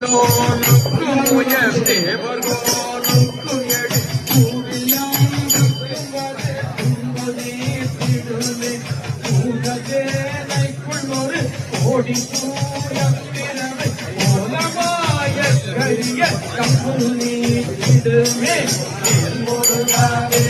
கோனுக்கும் உயர் தேவர்கோனுக்கும் எடு கோடி சூழம் பிறவை மூலமாய கரிய கம்புனி இடுமே முருகாவே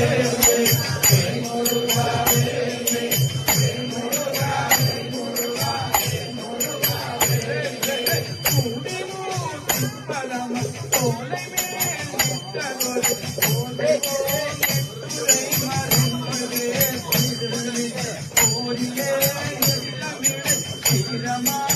பாவரூபம்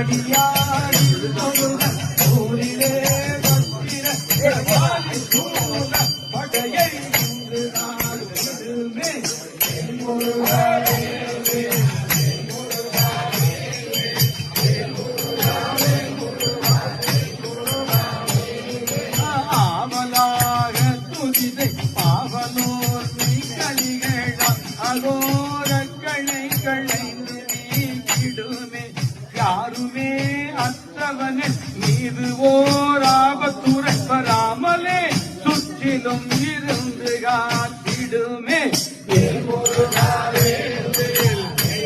போல ஆயவே ஊரிலே படையை பாவனோர் இருந்து ஓர் ஆபத்துரை வராமலே சுற்றிலும் இருந்து காத்திடுமே ஏ முருகாவே வேல், ஏ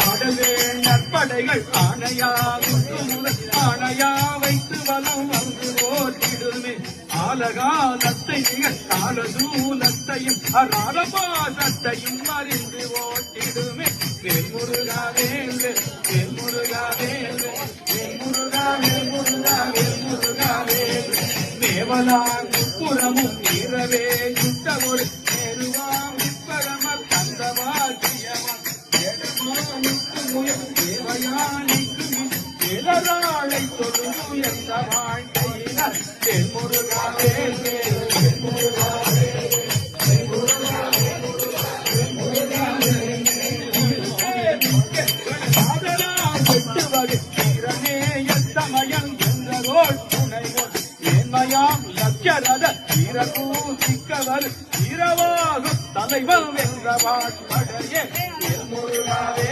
ஆடவே நற்படைகள் வைத்து வலம் வந்து ஓட்டிடுமே. ஆலகாலத்தை நிகழ் காலதூலத்தையும் அராரபாசத்தையும் அறிந்து ஓட்டிடுமே. வேல்முருகா வேல் வேல்முருகா வேல் வேல்முருகா வேல்முருகா வேல்முருகா வேல் மேவலாம் புறமும் இரவே சுட்ட ஒரு இளராளை தொழுது எந்த வாழ்க்கையினர் தென்முருகாவே தென்முருகாவே வீரகூசிக்கவர் வீரவாகும் தலைவன் வென்ற வாட்படையே. முருகாவே